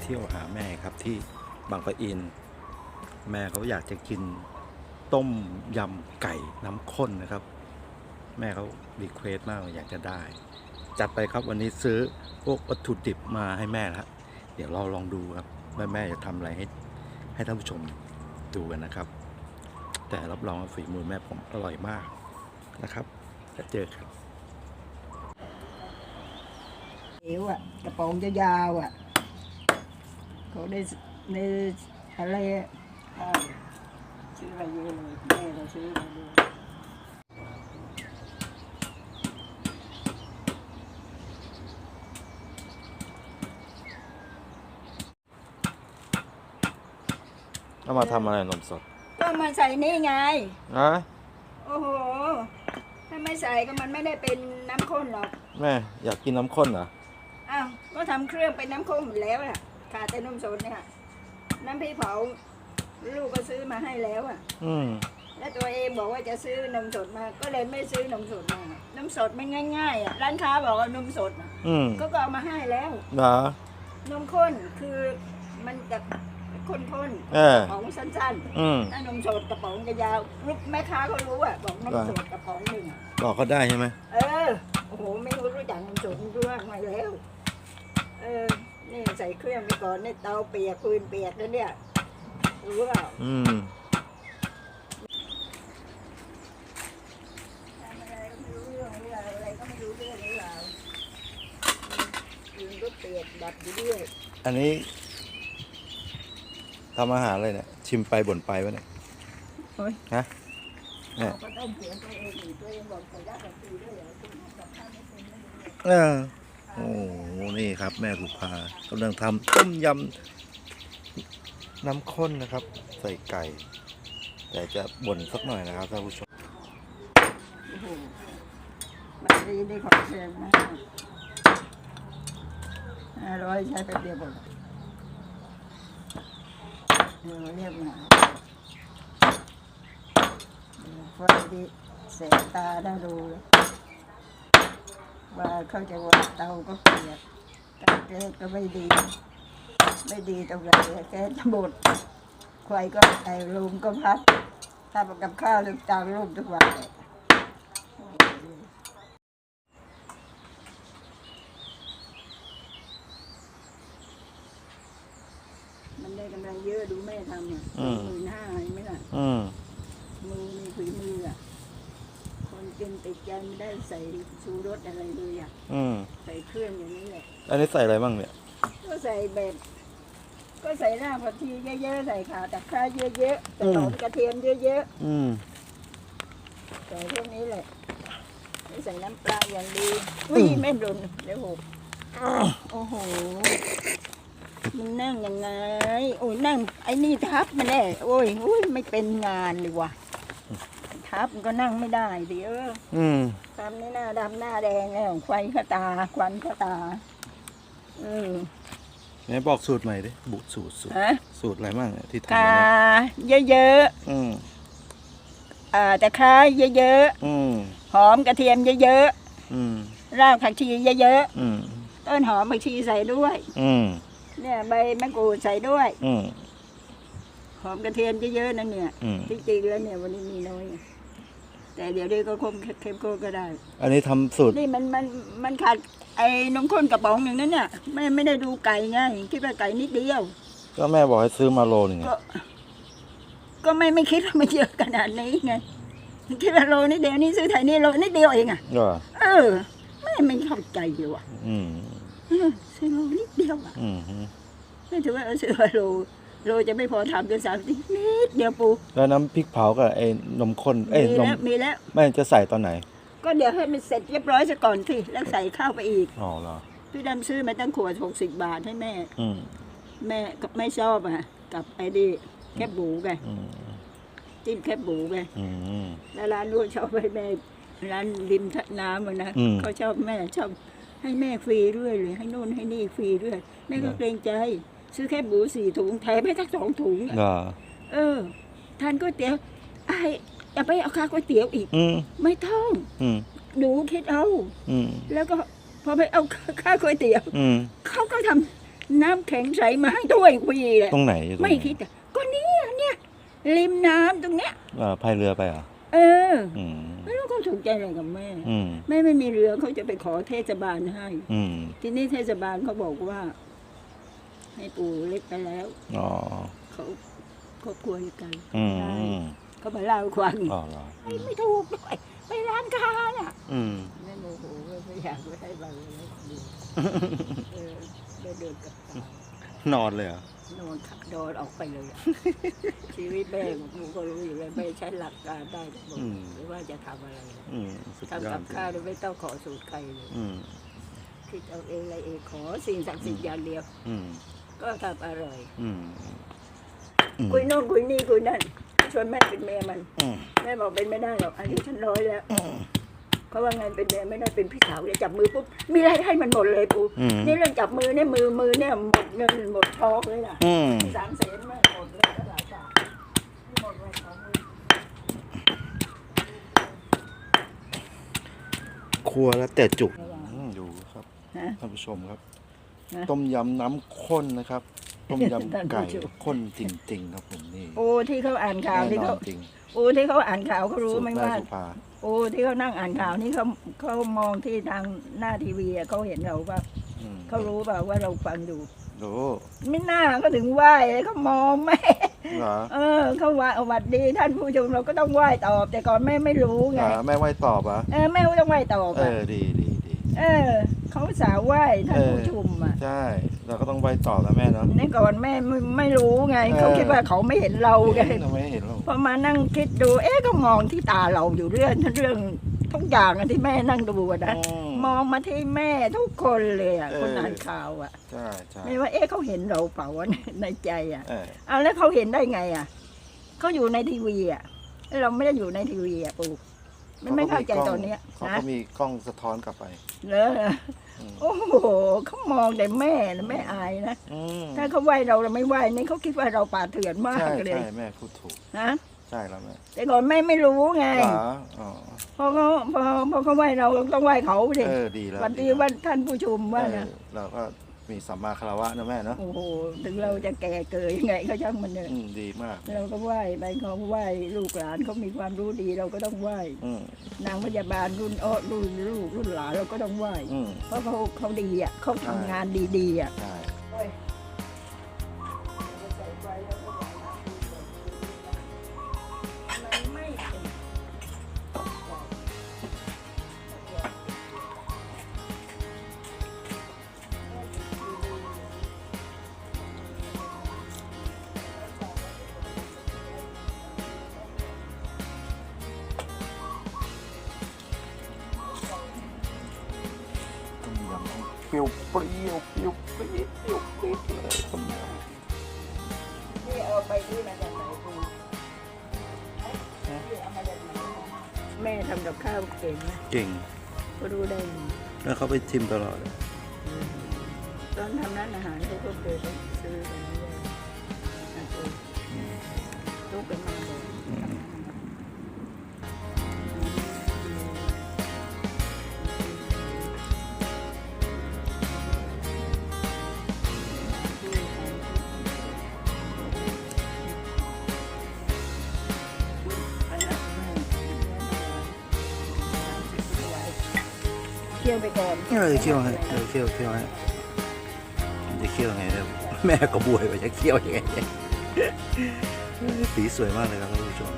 เที่ยวหาแม่ครับที่บางปะอิน แม่เขาอยากจะกินต้มยำไก่น้ำข้นนะครับ แม่เขารีเควสมากอยากจะได้ จัดไปครับวันนี้ซื้อพวกวัตถุดิบมาให้แม่แล้วเดี๋ยวเราลองดูครับว่าแม่จะทำอะไรให้ให้ท่านผู้ชมดูกันนะครับ แต่รับรองว่าฝีมือแม่ผมอร่อยมากนะครับจะเจอครับเอวอะกระโปรงยาวๆอะ เขาได้ในอะไรอะอ่าซื้อมาเยอะเลยแม่เราซื้อมาด้วยเอามาทำอะไรนมสดก็มาใส่นี่ไง นะโอ้โห ถ้าไม่ใส่ก็มันไม่ได้เป็นน้ำข้นหรอก แม่อยากกินน้ำข้นเหรอ อ้าว ก็ทำเครื่องเป็นน้ำข้นหมดแล้วอะ ขาดแต่นมสดเนี่ยน้ำพริกเผาลูกก็ซื้อมาให้แล้วอะ อืม แล้วตัวเองบอกว่าจะซื้อนมสดมา ก็เลยไม่ซื้อนมสดมาน้ำสดมันง่ายๆอะร้านค้าบอกว่านมสดน่ะอืมก็ก็เอามาให้แล้ว เหรอนมข้นคือมันจะข้นๆเออของสั้นอืม ๆถ้านมสดกระป๋องจะยาวลูกแม่ค้าเขารู้อะบอกนมสดกระป๋องหนึ่งอะบอกเขาได้ใช่ไหมเออโอ้โหไม่รู้รู้จักนมสดมันรู้มาแล้ว เออ นี่ใส่เครื่องไปก่อนนี่เตาเปียกปืนเปียกแล้วเนี่ยรู้เปล่าอืมทำอะไรก็ไม่รู้เรื่องรู้ราวอะไรก็ไม่รู้เรื่องรู้ราวปืนก็เปียกดับอยู่เรื่อยอันนี้ทำอาหารอะไรเนี่ย ชิมไปบ่นไปวะเนี่ยโอ้ย ฮะเนี่ยเราก็ต้องเถียงตัวเองอีกตัวเองบอกใส่ได้กับตีด้วยเหรอคุณกับข้าวไม่เป็นไม่รู้เลยเออโอ้โห นี่ครับ แม่สุภากำลังทำต้มยำน้ำข้นนะครับ ใส่ไก่ แต่จะบ่นสักหน่อยนะครับท่านผู้ชมโอ้โหมันดีด้ของแพงมากห้าร้อยใช้ไปเดียวหมดเออเรียกมาเออไฟดีแสบตาได้ดูว่าเขาจะว่าเตาก็เปียก การแก้ก็ไม่ดี ไม่ดีตรงไหนแก้จะหมดไฟก็ไอลุมก็พัดถ้ากับข้าวลืมตามลูกทุกวันเลยมันได้กำไรเยอะดูแม่ทำอะอืมหมื่นห้าเห็นไหมล่ะอืมมือมีฝีมือ อะคนกินติดใจไม่ได้ใส่ชูรสอะไรเลยอะอืมใส่เครื่องอย่างนี้แหละอันนี้ใส่อะไรบ้างเนี่ย ก็ใส่แบบ ก็ใส่รากผักชีเยอะๆใส่ขาตะไคร้เยอะๆใส่หอมกระเทียมเยอะอืมๆใส่พวกนี้แหละไม่ใส่น้ำปลาอย่างดีอุ้ยแม่โดนเดี๋ยวหกโอ้โหมันนั่งยังไง โอ้ยนั่งไอ้นี่ทับมาแน่โอ้ยอุ้ยไม่เป็นงานเลยว่ะ ทับมันก็นั่งไม่ได้ดิเอออืมทำนี่หน้าดำหน้าแดงแล้วไฟเข้าตา ควันเข้าตาเออไหนบอกสูตรใหม่ดิบุสูตรสูตรฮะสูตรอะไรบ้างเนี่ยที่ทำกามาเนี่ยเยอะอืมๆอ่าตะไคร้เยอะอืมๆหอมกระเทียมเยอะอืมๆรากผักชีเยอะอืมๆต้นหอมผักชีใส่ด้วย อืมเนี่ยใบมะกรูดใส่ด้วย อืมหอมกระเทียมเยอะๆนั่นเนี่ย อืมที่จริงแล้วเนี่ยวันนี้มีน้อย แต่เดี๋ยวนี้ก็คงเข้มข้นก็ได้ อันนี้ทำสูตรนี่มันมันมันขาดไอ้นมข้นกระป๋องอย่างนั้นเนี่ยไม่ไม่ได้ดูไก่ไงคิดว่าไก่นิดเดียว ก็แม่บอกให้ซื้อมาโลหนึงไงก็ก็ไม่ไม่คิดว่ามันเยอะขนาดนี้ไงคิดว่าโลนิดเดียวนี่ซื้อไทยนี่โลนิดเดียวเองอะก็เออแม่ไม่เข้าใจอยู่อะอืม เออซื้อโลนิดเดียวอะอืม ไม่ถือว่าเออซื้อว่าโล โลจะไม่พอทำจนสามสินิดเดียวปูแล้วน้ำพริกเผากับไอ้นมข้นเอ้ยมีนมแล้วมีแล้วแม่จะใส่ตอนไหนก็เดี๋ยวให้มันเสร็จเรียบร้อยซะก่อนสิแล้วใส่ข้าวไปอีก อ๋อเหรอพี่ดำซื้อมาตั้งขวดหกสิบบาทให้แม่ อืมแม่ก็ไม่ชอบอะ กับไอ้นี่แคบหมูไงอืมจิ้มแคบหมูไงอืม แล้วร้านนู้นชอบให้แม่ ร้านริมน้ำอะนะอืม เขาชอบแม่ชอบให้แม่ฟรีด้วยเลยให้นู่นให้นี่ฟรีด้วยแม่ก็เหรอเกรงใจ ซื้อแคบหมูสี่ถุงแถมให้สักสองถุงอะเหรอเออทานก๋วยเตี๋ยวไอ้อย่าไปเอาค่าก๋วยเตี๋ยวอีก อืมไม่ต้องอืมหนูคิดเอา อืมแล้วก็พอไปเอาค่าก๋วยเตี๋ยวอืมเขาก็ทำน้ำแข็งใสมาให้ถ้วยฟรีเลยตรงไหนอยู่ตรงหนไม่คิดอะก็เนี่ยเนี่ยริมน้ำตรงเนี้ยเอ่อพายเรือไปเหรอเอออืมไม่รู้เขาถูกใจอะไรกับแม่ อืมแม่ไม่มีเรือเขาจะไปขอเทศบาลให้ อืมทีนี้เทศบาลเขาบอกว่า ให้ปู่เล็กไปแล้วอ๋อเขาครอบครัวเดียวกันอืใช่มเขามาเล่าให้ฟังอ๋อเหรอไอ้ไม่ถูกด้วยไปร้านค้าน่ะอืมแม่โมโหไม่อยากไปให้บังเลยเออแม่เดินกลับบ้านนอนเลยเหรอ นอนขับดอนออกไปเลยอะ ชีวิตแม่หนูก็รู้อยู่แล้วแม่ใช้หลักการได้ทั้งหมดไม่ว่าจะทำอะไรอืมสุดยทำอกัดบข้าวโดยไม่ต้องขอสูตรใครเลยอืมคิดเอาเองอะไรเองขอสิ่งศักดิ์สิทธิ์อย่างเดียว อืม ก็ทำอร่อยอืมอืมคุยโน่นคุยนี่คุยนั่นชวนแม่เป็นเมียมัน อืมแม่บอกเป็นไม่ได้หรอกอายุฉันน้อยแล้วเขาว่าไงเป็นเมียไม่ได้เป็นพี่สาวเลยจับมือปุ๊บมีอะไรให้มันหมดเลยปูอืม นี่เรื่องจับมือเนี่ยมือมือเนี่ยหมดเงินหมดทองเลยล่ะอืมสามแสนไม่หมดเลยก็หลายบาทหมดเลยของมือครัวแล้วแต่จุกอืมดูครับฮะท่านผู้ชมครับ ฮะต้มยำน้ำข้นนะครับ ต้มท่านยำไก่ผู้ชมข้นจริงๆครับผมนี่โอ้ที่เขาอ่านข่าวแน่ที่นอเขานจริงโอ้ที่เขาอ่านข่าวเขารู้ไหมสูตแว่าสุภาโอ้ที่เขานั่งอ่านข่าวนี่เขาเขามองที่ทางหน้าทีวีอะเขาเห็นเราว่าอืมเขารู้เปล่าว่าเราฟังอยู่โอ้ไม่น่าเขาถึงไหว้เขามองแม่เหรอเออเขาว่าสวัสดีท่านผู้ชมเราก็ต้องไหว้ตอบ แต่ก่อนแม่ไม่รู้ไงอ่าแม่ไหวตอบอะเออแม่ก็ต้องไหว้ตอบเออะอดีดีดีเออ เขาสาวไหว้ท่านผู้ชมอะใช่ เราก็ต้องไหวตอบนะแม่เนาะในก่อนแม่ไม่ไม่รู้ไงเออเขาคิดว่าเขาไม่เห็นเราไงทำไมไม่เห็นหรอกพอมานั่งคิดดู เอ๊ะก็มองที่ตาเราอยู่เรื่องเรื่องทุกอย่างอะที่แม่นั่งดูอะนะอืมมองมาที่แม่ทุกคนเลยอะเออคนอ่านข่าวอะใช่ใช่ไม่ว่าเอ๊ะเขาเห็นเราเปล่าวะในใจอะเออเอาแล้วเขาเห็นได้ไงอะเขาอยู่ในทีวีอะแล้วเราไม่ได้อยู่ในทีวีอะปู่ ไม่ไม่เข้าใจตอนเนี้ยเขานะก็มีกล้องสะท้อนกลับไปเลออืมโอ้โหเขามองแต่แม่นะแม่อายนะอืมถ้าเขาไหวเราเราไม่ไหวนี่เขาคิดว่าเราป่าเถื่อนมากใช่เลยใช่แม่พูดถูก นะใช่แล้วแม่แต่ก่อนแม่ไม่รู้ไงเหรออ๋อพอเขาพอพอเขาไหวเราเราต้องไหวเขาดิเออดีแล้ววันที่ดีแล้วว่าท่านผู้ชมว่าเอนะอเราก็ มีสัมมาคารวะนะแม่เนาะโอ้โหถึงเราจะแก่เกิดยังไงก็ช่างมันเถอะอืมดีมาก เราก็ไหว้ไปเขาไหว้ลูกหลานเขามีความรู้ดีเราก็ต้องไหว้อืมนางพยาบาลรุ่นอ้อรุ่นลูกรุ่นหลานเราก็ต้องไหว้อืมเพราะเขาเขาดีอะเขาทำงานดีๆอะ ใช่ ปรี้ยวเปรี้ยวเปรี้ยวเปรี้ยวเปรี้ยวเปรี้ยวเลยต้มยนี่เอาไปที่มาจากไหนคุณเอามาจากไหนแม่ทำกับข้าวเก่งนะำเก่งก็รู้ได้แล้วเขาไปชิมตลอดเลยตอนทำร้านอาหารเขาก็เคยไปซื้อกันเลยนะคุณลูกเป็นมา เคี่ยวไปก่อนเออเคี่ยวให้เออเคี่ยวเคี่ยวให้จะเคี่ยวไงเนี่ยแม่ก็บวยว่าจะเคี่ยวยังไงสีสวยมากเลยครับท่านผู้ชม